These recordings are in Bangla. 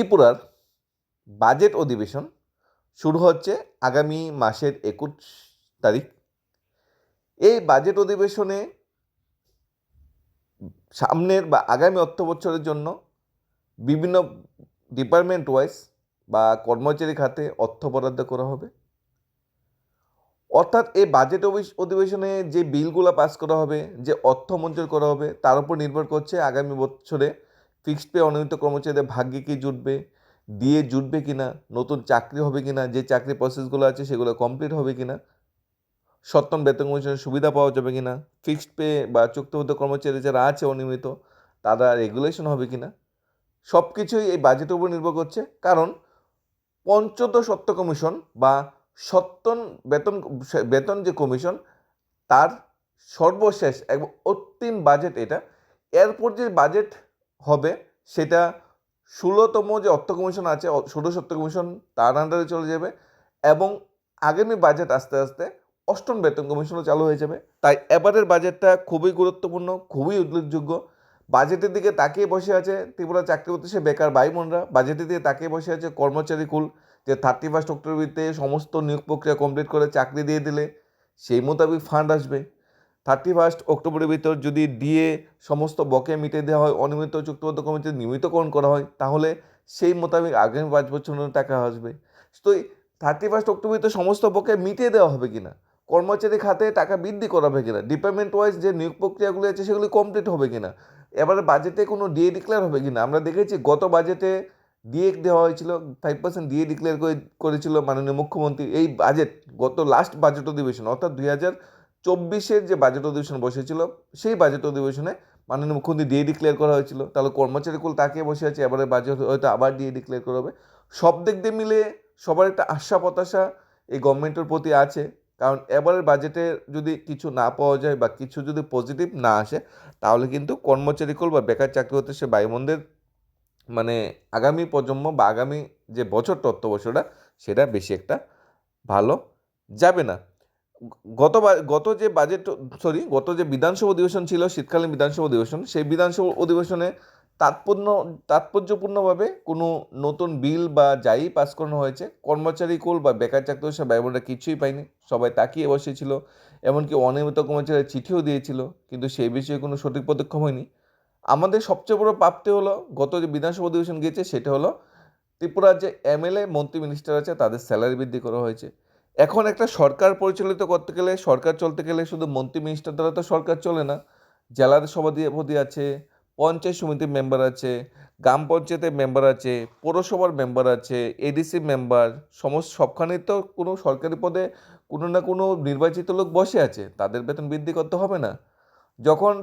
ত্রিপুরার বাজেট অধিবেশন শুরু হচ্ছে আগামী মাসের একুশ তারিখ। এই বাজেট অধিবেশনে সামনের বা আগামী অর্থ বছরের জন্য বিভিন্ন ডিপার্টমেন্ট ওয়াইজ বা কর্মচারী খাতে অর্থ বরাদ্দ করা হবে। অর্থাৎ এই বাজেট অধিবেশনে যে বিলগুলো পাস করা হবে, যে অর্থ মঞ্জুর করা হবে, তার উপর নির্ভর করছে আগামী বছরে ফিক্সড পে অনিয়মিত কর্মচারীদের ভাগ্যে কি জুটবে? দিয়ে জুটবে কিনা? নতুন চাকরি হবে কি না যে চাকরি প্রসেসগুলো আছে সেগুলো কমপ্লিট হবে কি না সপ্তম বেতন কমিশনের সুবিধা পাওয়া যাবে কি না ফিক্সড পে বা চুক্তিবদ্ধ কর্মচারী যারা আছে অনিয়মিত, তারা রেগুলেশন হবে কিনা? সব কিছুই এই বাজেটের উপর নির্ভর করছে। কারণ পঞ্চদশ সত্য কমিশন বা সত্তন বেতন বেতন যে কমিশন, তার সর্বশেষ একদম অন্তিম বাজেট এটা। এরপর যে বাজেট হবে, সেটা ষোলোতম যে অর্থ কমিশন আছে ষোলো সত্য কমিশন তার আন্ডারে চলে যাবে এবং আগামী বাজেট আস্তে আস্তে অষ্টম বেতন কমিশনও চালু হয়ে যাবে। তাই এবারের বাজেটটা খুবই গুরুত্বপূর্ণ, খুবই উল্লেখযোগ্য। বাজেটের দিকে তাকিয়ে বসে আছে ত্রিপুরা চাকরি প্রত্যাশী বেকার ভাই বাজেটের দিকে তাকিয়ে বসে আছে কর্মচারী কুল, যে থার্টি ফার্স্ট অক্টোবরতে সমস্ত নিয়োগ প্রক্রিয়া কমপ্লিট করে চাকরি দিয়ে দিলে, সেই মোতাবেক ফান্ড আসবে। থার্টি ফার্স্ট অক্টোবরের ভিতর যদি ডিএ সমস্ত বকে মিটিয়ে দেওয়া হয়, অনিয়মিত চুক্তিবদ্ধ কমিটি নিয়মিতকরণ করা হয়, তাহলে সেই মোতাবেক আগামী পাঁচ বছরের টাকা আসবে। তো থার্টি ফার্স্ট অক্টোবরতে সমস্ত বকে মিটিয়ে দেওয়া হবে কিনা? কর্মচারী খাতে টাকা বৃদ্ধি করা হবে কিনা? ডিপার্টমেন্ট ওয়াইজ যে নিয়োগ প্রক্রিয়াগুলো আছে, সেগুলি কমপ্লিট হবে কিনা? এবারে বাজেটে কোনো ডিএ ডিক্লেয়ার হবে কিনা? আমরা দেখেছি গত বাজেটে ডিএ দেওয়া হয়েছিল, ফাইভ পার্সেন্ট ডিএ ডিক্লেয়ার করেছিল মাননীয় মুখ্যমন্ত্রী। এই বাজেট, গত লাস্ট বাজেট অধিবেশন, অর্থাৎ দুই হাজার চব্বিশের যে বাজেট অধিবেশন বসেছিল সেই বাজেট অধিবেশনে মাননীয় মুখ্যমন্ত্রী ডিএ ডিক্লেয়ার করা হয়েছিল। তাহলে কর্মচারীকুল তাকিয়ে বসে আছে এবারে বাজেট হয়তো আবার ডিএ ডিক্লেয়ার করা হবে। সব দিক দিয়ে মিলে সবার একটা আশা প্রত্যাশা এই গভর্নমেন্টের প্রতি আছে। কারণ এবারের বাজেটে যদি কিছু না পাওয়া যায় বা কিছু যদি পজিটিভ না আসে, তাহলে কিন্তু কর্মচারীকুল বা বেকার চাকরি হতে সে বায়ুমন্দের মানে আগামী প্রজন্ম বা আগামী যে বছর অর্থ বছরটা সেটা বেশি একটা ভালো যাবে না। গত গত যে বাজেট সরি গত যে বিধানসভা অধিবেশন ছিল, শীতকালীন বিধানসভা অধিবেশন, সেই বিধানসভা অধিবেশনে তাৎপর্য, তাৎপর্যপূর্ণভাবে কোনো নতুন বিল বা যাই পাস করানো হয়েছে, কর্মচারী কুল বা বেকার চাকরি সে ব্যবহারটা কিছুই পায়নি সবাই তাকিয়ে বসেছিল, এমনকি অনিয়মিত কর্মচারী চিঠিও দিয়েছিল, কিন্তু সেই বিষয়ে কোনো সঠিক পদক্ষেপ হয়নি। আমাদের সবচেয়ে বড় প্রাপ্তি হলো, গত যে বিধানসভা অধিবেশন গিয়েছে, সেটা হলো, ত্রিপুরার যে এমএলএ, মন্ত্রী মিনিস্টার আছে, তাদের স্যালারি বৃদ্ধি করা হয়েছে। এখন একটা সরকার পরিচালিত করতে গেলে, সরকার চলতে গেলে শুধু মন্ত্রী মিনিস্টার দ্বারা তো সরকার চলে না। জেলার সভাপতি আছে, পঞ্চায়েত সমিতির মেম্বার আছে, গ্রাম পঞ্চায়েতের মেম্বার আছে, পৌরসভার মেম্বার আছে এডিসি মেম্বার সমস্ত সবখানেই তো কোনো সরকারি পদে কোনো না কোনো নির্বাচিত লোক বসে আছে। তাদের বেতন বৃদ্ধি করতে হবে না। যখন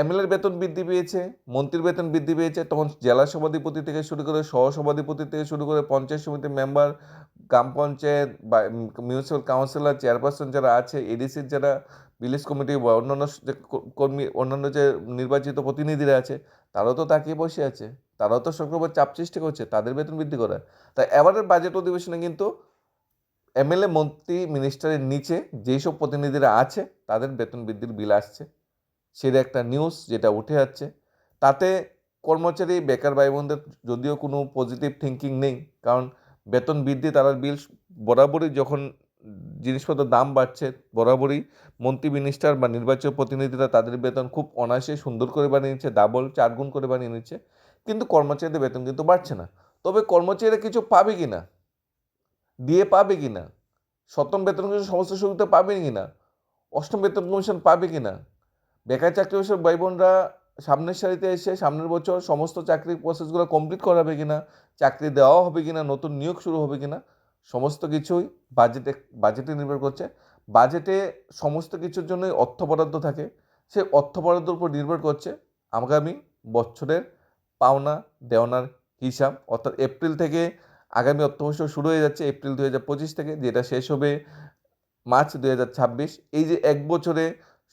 এমএলএর বেতন বৃদ্ধি পেয়েছে, মন্ত্রীর বেতন বৃদ্ধি পেয়েছে, তখন জেলা সভাধিপতি থেকে শুরু করে সহ সভাধিপতি থেকে শুরু করে পঞ্চায়েত সমিতির মেম্বার গ্রাম পঞ্চায়েত বা মিউনিসিপ্যাল কাউন্সিলর চেয়ারপারসন যারা আছে এডিসির যারা ভিলেজ কমিটি বা অন্যান্য যে কর্মী, অন্যান্য যে নির্বাচিত প্রতিনিধিরা আছে, তারাও তো তাকিয়ে বসে আছে। তারাও তো সরকারের উপর চাপ সৃষ্টি করছে, তাদের বেতন বৃদ্ধি করা তাই এবারের বাজেট অধিবেশনে কিন্তু এমএলএ, মন্ত্রী মিনিস্টারের নিচে যেই সব প্রতিনিধিরা আছে, তাদের বেতন বৃদ্ধির বিল আসছে। সেটা একটা নিউজ যেটা উঠে যাচ্ছে তাতে কর্মচারী, বেকার ভাই বোনদের যদিও কোনো পজিটিভ থিঙ্কিং নেই, কারণ বেতন বৃদ্ধি, তারা বিল বরাবরই যখন জিনিসপত্রের দাম বাড়ছে, বরাবরই মন্ত্রী মিনিস্টার বা নির্বাচিত প্রতিনিধিরা তাদের বেতন খুব অনায়াসে সুন্দর করে বানিয়ে নিচ্ছে ডাবল চার গুণ করে বানিয়ে নিচ্ছে। কিন্তু কর্মচারীদের বেতন কিন্তু বাড়ছে না। তবে কর্মচারীরা কিছু পাবে কি না দিয়ে পাবে কি না সপ্তম বেতন কমিশন সমস্ত সুবিধা পাবে কি না অষ্টম বেতন কমিশন পাবে কি না বেকার চাকরি বছর ভাই বোনরা সামনের সারিতে এসে সামনের বছর সমস্ত চাকরির প্রসেসগুলো কমপ্লিট করাবে কিনা, চাকরি দেওয়া হবে কিনা, নতুন নিয়োগ শুরু হবে কিনা, সমস্ত কিছুই বাজেটে বাজেটে নির্ভর করছে। বাজেটে সমস্ত কিছুর জন্যই অর্থ বরাদ্দ থাকে। সেই অর্থ বরাদ্দের উপর নির্ভর করছে আগামী বছরের পাওনা দেওনার হিসাব। অর্থাৎ এপ্রিল থেকে আগামী অর্থ বছর শুরু হয়ে যাচ্ছে এপ্রিল দু হাজার পঁচিশ থেকে, যেটা শেষ হবে মার্চ দু হাজার ছাব্বিশ। এই যে এক বছরে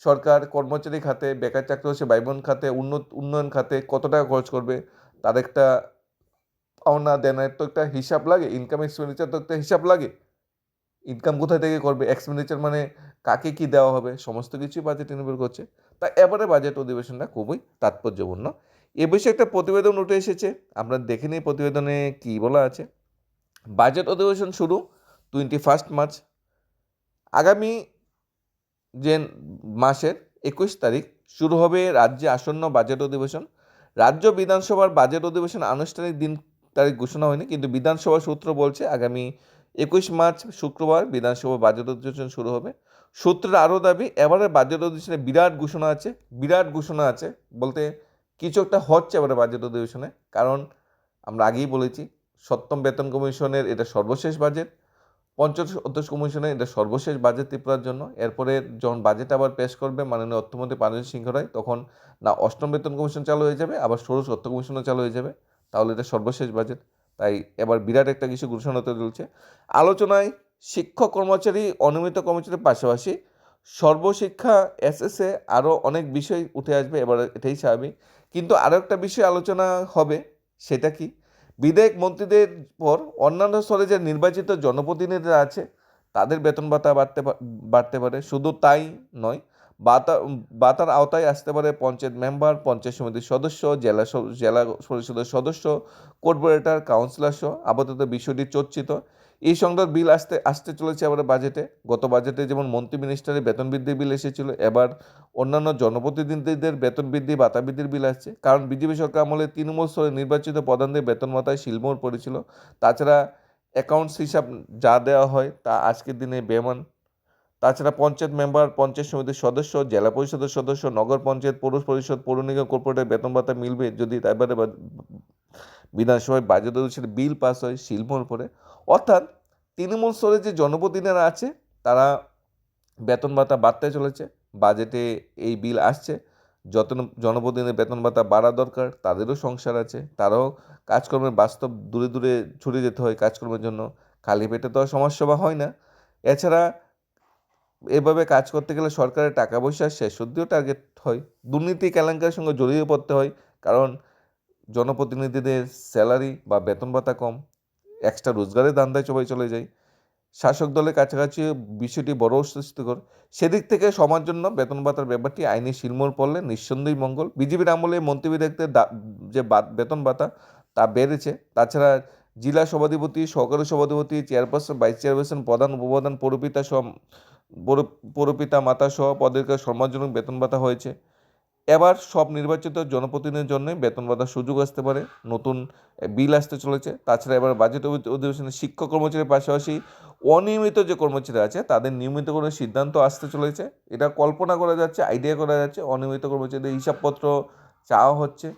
সরকার কর্মচারী খাতে, বেকার চাকরি হচ্ছে বাইবন খাতে, উন্নত, উন্নয়ন খাতে কত টাকা খরচ করবে? তার একটা পাওনা দেনার তো একটা হিসাব লাগে ইনকাম এক্সপেন্ডিচার তো একটা হিসাব লাগে। ইনকাম কোথায় থেকে করবে? এক্সপেন্ডিচার মানে কাকে কি দেওয়া হবে? সমস্ত কিছুই বাজেটে নির্ভর করছে। তা এবারে বাজেট অধিবেশনটা খুবই তাৎপর্যপূর্ণ। এ বিষয়ে একটা প্রতিবেদন উঠে এসেছে। আমরা দেখে নিই প্রতিবেদনে কী বলা আছে। বাজেট অধিবেশন শুরু টোয়েন্টি ফার্স্ট মার্চ আগামী যে মাসের একুশ তারিখ শুরু হবে রাজ্যে আসন্ন বাজেট অধিবেশন। রাজ্য বিধানসভার বাজেট অধিবেশন আনুষ্ঠানিক দিন তারিখ ঘোষণা হয়নি, কিন্তু বিধানসভা সূত্র বলছে আগামী একুশ মার্চ শুক্রবার বিধানসভা বাজেট অধিবেশন শুরু হবে। সূত্রের আরও দাবি এবারে বাজেট অধিবেশনে বিরাট ঘোষণা আছে, বিরাট ঘোষণা আছে বলতে কিছু একটা হচ্ছে এবারে বাজেট অধিবেশনে। কারণ আমরা আগেই বলেছি, সপ্তম বেতন কমিশনের এটা সর্বশেষ বাজেট পঞ্চদশ অধ্যক্ষ কমিশনের এটা সর্বশেষ বাজেট ত্রিপুরার জন্য। এরপরে যখন বাজেট আবার পেশ করবে মাননীয় অর্থমন্ত্রী পানজিৎ সিংহ রায় তখন না অষ্টম বেতন কমিশন চালু হয়ে যাবে, আবার ষোড়শ অর্থ কমিশনও চালু হয়ে যাবে। তাহলে এটা সর্বশেষ বাজেট তাই এবার বিরাট একটা কিছু ঘোষণা চলছে। আলোচনায় শিক্ষক কর্মচারী অনিয়মিত কর্মচারীর পাশাপাশি সর্বশিক্ষা এসএসএ আরও অনেক বিষয় উঠে আসবে, এবার এটাই স্বাভাবিক। কিন্তু আরও একটা বিষয় আলোচনা হবে, সেটা কি? বিধায়ক মন্ত্রীদের পর অন্যান্য স্তরে যে নির্বাচিত জনপ্রতিনিধিরা আছে, তাদের বেতন ভাতা বাড়তে বাড়তে পারে। শুধু তাই নয়, বাতা, বাতার আওতায় আসতে পারে পঞ্চায়েত মেম্বার, পঞ্চায়েত সমিতির সদস্য, জেলা জেলা পরিষদের সদস্য, কর্পোরেটর, কাউন্সিলর সহ আপাতত বিষয়টি চর্চিত। এই সংক্রান্ত বিল আসতে আসতে চলেছে এবার বাজেটে গত বাজেটে যেমন মন্ত্রী মিনিস্টারের বেতন বৃদ্ধির বিল এসেছিল, এবার অন্যান্য জনপ্রতিনিধিদের বেতন বৃদ্ধি, ভাতা বৃদ্ধির বিল আসছে। কারণ বিজেপি সরকার আমলে তৃণমূল স্তরে নির্বাচিত প্রধানদের বেতন ভাতায় শিলমোহর পড়েছিল। তাছাড়া অ্যাকাউন্টস হিসাব যা দেওয়া হয় তা আজকের দিনে বেমান। তাছাড়া পঞ্চায়েত মেম্বার পঞ্চায়েত সমিতির সদস্য, জেলা পরিষদের সদস্য, নগর পঞ্চায়েত, পৌর পরিষদ, পৌর নিগম কর্পোরেটের বেতন ভাতা মিলবে যদি এবারে বিধানসভায় বাজেট অধিবেশনে বিল পাস হয়, শিলমোহর পরে। অর্থাৎ তৃণমূল স্তরে যে জনপ্রতিনিধিরা আছে, তারা বেতন ভাতা বাড়তে চলেছে, বাজেটে এই বিল আসছে। যত জনপ্রতিনিধির বেতন ভাতা বাড়া দরকার, তাদেরও সংসার আছে, তারাও কাজকর্মের বাস্তব দূরে দূরে ছুটে যেতে হয় কাজকর্মের জন্য। খালি পেটে তো আর সমাজসেবা হয় না। এছাড়া এভাবে কাজ করতে গেলে সরকারের টাকা পয়সা শেষ অবধিও টার্গেট হয়। দুর্নীতি কেলেঙ্কারের সঙ্গে জড়িয়ে পড়তে হয়, কারণ জনপ্রতিনিধিদের স্যালারি বা বেতন ভাতা কম, এক্সট্রা রোজগারের দান্দায় সবাই চলে যায়। শাসক দলের কাছাকাছি বিষয়টি বড় অস্বস্তিকর। সেদিক থেকে সমাজ জন্য বেতন ভাতার ব্যাপারটি আইনি শিলমোড় পড়লে নিঃসন্দেহই মঙ্গল। বিজেপির আমলে মন্ত্রী বিধায়কদের দা- যে বেতন ভাতা, তা বেড়েছে। তাছাড়া জেলা সভাধিপতি, সহকারী সভাধিপতি, চেয়ারপারসন, ভাইস চেয়ারপারসন, প্রধান, উপপ্রধান, পৌরপিতা সহ পৌর- পৌরপিতা, মাতা সহ পদেরকে সম্মানজনক বেতন ভাতা হয়েছে। এবার সব নির্বাচিত জনপ্রতিনিধির জন্যই বেতন ভাতার সুযোগ আসতে পারে, নতুন বিল আসতে চলেছে। তাছাড়া এবার বাজেট অধি- অধিবেশনে শিক্ষক কর্মচারীর পাশাপাশি অনিয়মিত যে কর্মচারী আছে, তাদের নিয়মিত করে সিদ্ধান্ত আসতে চলেছে। এটা কল্পনা করা যাচ্ছে আইডিয়া করা যাচ্ছে, অনিয়মিত কর্মচারীদের হিসাবপত্র চাওয়া হচ্ছে,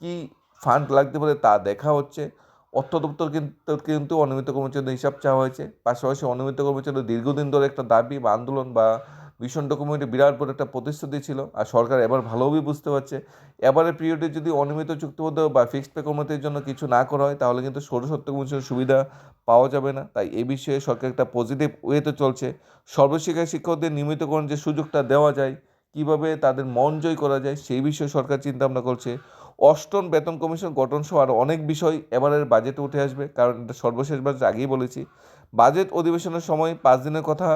কি ফান্ড লাগতে পারে তা দেখা হচ্ছে। অর্থ দপ্তর কিন্তু কিন্তু অনিয়মিত কর্মচারীদের হিসাব চাওয়া হয়েছে। পাশাপাশি অনিয়মিত কর্মচারীদের দীর্ঘদিন ধরে একটা দাবি বা আন্দোলন বা ভীষণ ডকুমেন্টে বিরাট বড় একটা প্রতিশ্রুতি ছিল আর সরকার এবার ভালোভাবেই বুঝতে পারছে। এবারের পিরিয়ডে যদি অনিয়মিত চুক্তিবদ্ধ বা ফিক্সড পে কর্মচারীর জন্য কিছু না করা হয়, তাহলে কিন্তু ষোড়শত্ব কমিশনের সুবিধা পাওয়া যাবে না। তাই এ বিষয়ে সরকার একটা পজিটিভ ওয়েতে চলছে। সর্বশিক্ষা শিক্ষকদের নিয়মিতকরণ যে সুযোগটা দেওয়া যায়, কীভাবে তাদের মন জয় করা যায়, সেই বিষয়ে সরকার চিন্তা ভাবনা করছে। অষ্টম বেতন কমিশন গঠন সহ আরও অনেক বিষয় এবারের বাজেটে উঠে আসবে। কারণ এটা সর্বশেষ আগেই বলেছি। বাজেট অধিবেশনের সময় পাঁচ দিনের কথা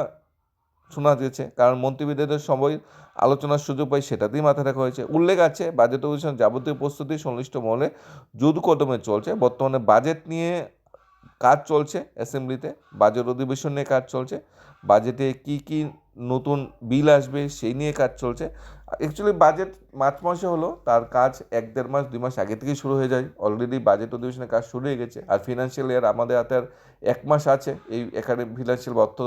শোনা গেছে। কারণ মন্ত্রীবিদদের সময় আলোচনার সুযোগ পাই সেটাতেই মাথায় রাখা হয়েছে। উল্লেখ আছে, বাজেট অধিবেশন যাবতীয় প্রস্তুতি সংশ্লিষ্ট মহলে জোর কদমে চলছে। বর্তমানে বাজেট নিয়ে কাজ চলছে অ্যাসেম্বলিতে। বাজেট অধিবেশন নিয়ে কাজ চলছে। বাজেটে কি কি নতুন বিল আসবে সেই নিয়ে কাজ চলছে। অ্যাকচুয়ালি বাজেট মার্চ মাসে হলো, তার কাজ এক দেড় মাস, দুই মাস আগে থেকেই শুরু হয়ে যায়। অলরেডি বাজেট অধিবেশনের কাজ শুরু হয়ে গেছে। আর ফিনান্সিয়াল ইয়ার আমাদের হাতে আর এক মাস আছে এই একাডেমি ফিনান্সিয়াল অর্থ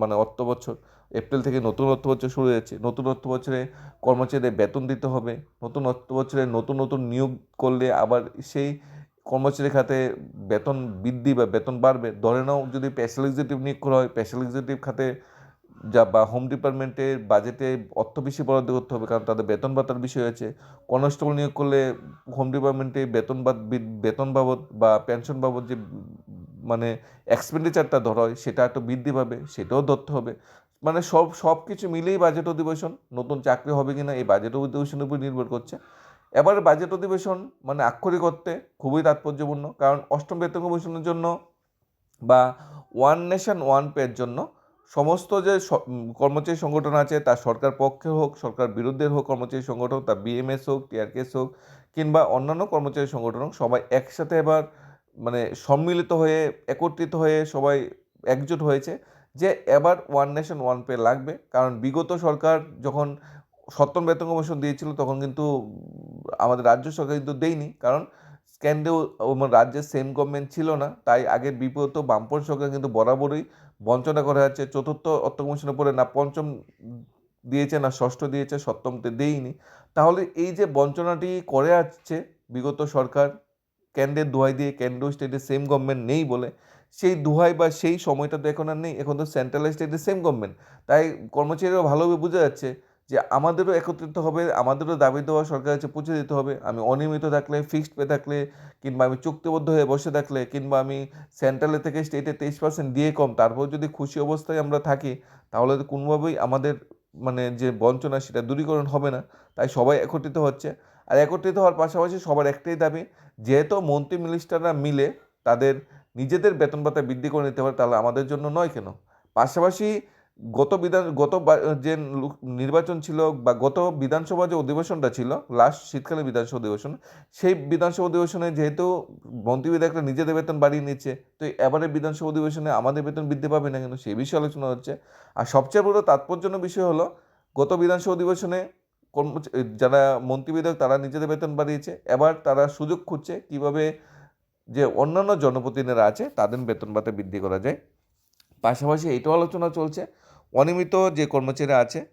মানে অর্থ বছর এপ্রিল থেকে নতুন অর্থ বছর শুরু হয়েছে নতুন অর্থ বছরে কর্মচারীদের বেতন দিতে হবে। নতুন অর্থ বছরে নতুন নতুন নিয়োগ করলে আবার সেই কর্মচারী খাতে বেতন বৃদ্ধি বা বেতন বাড়বে। ধরে নাও যদি স্পেশাল এক্সিকিউটিভ নিয়োগ করা হয় স্পেশাল এক্সিকিউটিভ খাতে যা বা হোম ডিপার্টমেন্টের বাজেটে অর্থ বেশি বরাদ্দ করতে হবে কারণ তাদের বেতন ভাতার বিষয় আছে। কনস্টেবল নিয়োগ করলে হোম ডিপার্টমেন্টে বেতন বেতন বাবদ বা পেনশন বাবদ যে মানে এক্সপেন্ডিচারটা ধরা হয়, সেটা একটু বৃদ্ধি পাবে, সেটাও ধরতে হবে। মানে সব সব কিছু মিলেই বাজেট অধিবেশন, নতুন চাকরি হবে কিনা এই বাজেট অধিবেশনের উপর নির্ভর করছে। এবারে বাজেট অধিবেশন মানে আক্ষরিক অর্থে খুবই তাৎপর্যপূর্ণ, কারণ অষ্টম বেতন কমিশনের জন্য বা ওয়ান নেশন ওয়ান পের জন্য সমস্ত যে কর্মচারী সংগঠন আছে, তা সরকার পক্ষে হোক, সরকার বিরুদ্ধের হোক কর্মচারী সংগঠন, তা বিএমএস হোক টিআরকেস হোক, কিংবা অন্যান্য কর্মচারী সংগঠন হোক, সবাই একসাথে এবার মানে সম্মিলিত হয়ে, একত্রিত হয়ে সবাই একজোট হয়েছে। যে এবার ওয়ান নেশন ওয়ান পে লাগবে। কারণ বিগত সরকার যখন সপ্তম বেতন কমিশন দিয়েছিল, তখন কিন্তু আমাদের রাজ্য সরকার কিন্তু দেয়নি। কারণ কেন্দ্রেও রাজ্যের সেম গভর্নমেন্ট ছিল না। তাই আগের বিপরীত বামপন সরকার কিন্তু বরাবরই বঞ্চনা করা যাচ্ছে চতুর্থ অর্থ কমিশনের পরে না পঞ্চম দিয়েছে, না ষষ্ঠ দিয়েছে, সপ্তমতে দেয়নি। তাহলে এই যে বঞ্চনাটি করে আসছে বিগত সরকার কেন্দ্রের দোহাই দিয়ে কেন্দ্র স্টেটের সেম গভর্নমেন্ট নেই বলে, সেই দোহাই বা সেই সময়টা তো এখন আর নেই, এখন তো সেন্ট্রাল স্টেটের সেম গভর্নমেন্ট তাই কর্মচারীরা ভালোভাবে বোঝা যাচ্ছে যে আমাদেরও একত্রিত হবে, আমাদেরও দাবি দেওয়া সরকারের কাছে পৌঁছে দিতে হবে। আমি অনিয়মিত থাকলে ফিক্সড পে থাকলে, কিংবা আমি চুক্তিবদ্ধ হয়ে বসে থাকলে, কিংবা আমি সেন্ট্রালে থেকে স্টেটে তেইশ পার্সেন্ট দিয়ে কম, তারপর যদি খুশি অবস্থায় আমরা থাকি, তাহলে তো কোনোভাবেই আমাদের মানে যে বঞ্চনা সেটা দূরীকরণ হবে না। তাই সবাই একত্রিত হচ্ছে। আর একত্রিত হওয়ার পাশাপাশি সবার একটাই দাবি, যেহেতু মন্ত্রী মিনিস্টাররা মিলে তাদের নিজেদের বেতন ভাতা বৃদ্ধি করে নিতে পারে, তাহলে আমাদের জন্য নয় কেন? পাশাপাশি গত বিধান, গত যে নির্বাচন ছিল বা গত বিধানসভা যে অধিবেশনটা ছিল, লাস্ট শীতকালে বিধানসভা অধিবেশন, সেই বিধানসভা অধিবেশনে যেহেতু মন্ত্রী বিধায়করা নিজেদের বেতন বাড়িয়ে নিচ্ছে, তো এবারে বিধানসভা অধিবেশনে আমাদের বেতন বৃদ্ধি পাবে না কেন? সেই বিষয়ে আলোচনা হচ্ছে। আর সবচেয়ে বড় তাৎপর্যপূর্ণ বিষয় হলো, গত বিধানসভা অধিবেশনে কর্মচ- যারা মন্ত্রী বিধায়ক তারা নিজেদের বেতন বাড়িয়েছে। এবার তারা সুযোগ খুঁজছে কীভাবে যে অন্যান্য জনপ্রতিনিধিরা আছে তাদের বেতন ভাতা বৃদ্ধি করা যায়। পাশাপাশি এটাও আলোচনা চলছে। অনিয়মিত যে কর্মচারীরা আছে,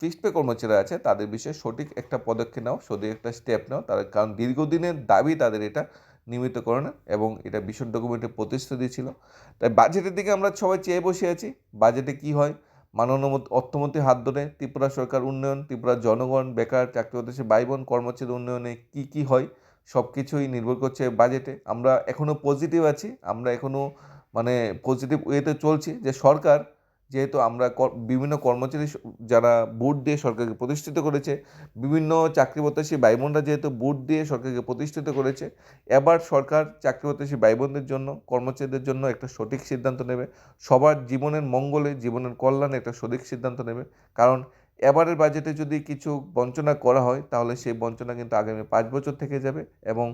ফিক্সড পে কর্মচারীরা আছে, তাদের বিষয়ে সঠিক একটা পদক্ষেপ নাও, সঠিক একটা স্টেপ নাও। তাদের কারণ দীর্ঘদিনের দাবি তাদের এটা নিয়মিত নিয়মিতকরণ এবং এটা ভীষণ ডকুমেন্টে প্রতিশ্রুতি ছিল। তাই বাজেটের দিকে আমরা সবাই চেয়ে বসে আছি। বাজেটে কি হয় মাননীয় অর্থমন্ত্রী হাত ধরে ত্রিপুরা সরকার উন্নয়ন ত্রিপুরার জনগণ, বেকার চাকরি দেশে ভাই বোন কর্মচারী উন্নয়নে কি কি হয় সব কিছুই নির্ভর করছে বাজেটে আমরা এখনও পজিটিভ আছি, আমরা এখনও মানে পজিটিভ ওয়েতে চলছি যে সরকার যেহেতু আমরা বিভিন্ন কর্মচারী যারা বুট দিয়ে সরকারকে প্রতিষ্ঠিত করেছে, বিভিন্ন চাকরি প্রত্যাশী ভাই যেহেতু বুট দিয়ে সরকারকে প্রতিষ্ঠিত করেছে, এবার সরকার চাকরি প্রত্যাশী ভাই জন্য, কর্মচারীদের জন্য একটা সঠিক সিদ্ধান্ত নেবে। সবার জীবনের মঙ্গলে, জীবনের কল্যাণে একটা সঠিক সিদ্ধান্ত নেবে। কারণ এবারের বাজেটে যদি কিছু বঞ্চনা করা হয়, তাহলে সেই বঞ্চনা কিন্তু আগামী পাঁচ বছর থেকে যাবে এবং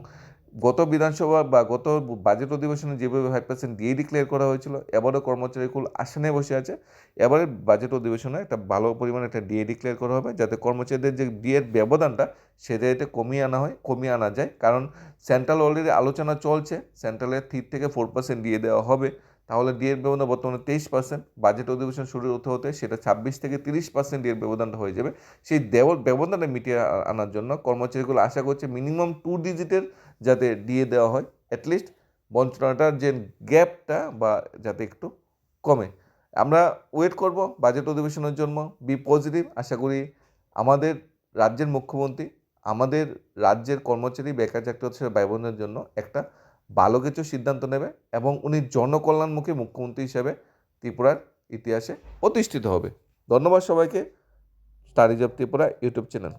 গত বিধানসভা বা গত বাজেট অধিবেশনে যেভাবে ফাইভ পার্সেন্ট দিয়ে ডিক্লেয়ার করা হয়েছিল, এবারও কর্মচারীকুল আসনে বসে আছে। এবারে বাজেট অধিবেশনে একটা ভালো পরিমাণে একটা ডিএ ডিক্লেয়ার করা হবে, যাতে কর্মচারীদের যে ডিএর ব্যবধানটা, সেটা যাতে কমিয়ে আনা হয়, কমিয়ে আনা যায়। কারণ সেন্ট্রাল অলরেডি আলোচনা চলছে সেন্ট্রালের থ্রি থেকে ফোর পার্সেন্ট দিয়ে দেওয়া হবে। তাহলে ডিএর ব্যবধান বর্তমানে তেইশ পার্সেন্ট বাজেট অধিবেশন শুরু হতে হতে সেটা ছাব্বিশ থেকে তিরিশ পার্সেন্ট ডিএর ব্যবধানটা হয়ে যাবে। সেই দেব ব্যবধানটা মিটিয়ে আনার জন্য কর্মচারীগুলো আশা করছে মিনিমাম টু ডিজিটের যাতে দিয়ে দেওয়া হয় অ্যাটলিস্ট বঞ্চনাটার যে গ্যাপটা বা যাতে একটু কমে। আমরা ওয়েট করব বাজেট অধিবেশনের জন্য বি পজিটিভ আশা করি আমাদের রাজ্যের মুখ্যমন্ত্রী, আমাদের রাজ্যের কর্মচারী, বেকার চাকরি হচ্ছে বোনদের জন্য একটা ভালো কিছু সিদ্ধান্ত নেবে এবং উনি জনকল্যাণমুখী মুখ্যমন্ত্রী হিসেবে ত্রিপুরার ইতিহাসে প্রতিষ্ঠিত হবে। ধন্যবাদ সবাইকে। Studies of Tripura YouTube channel.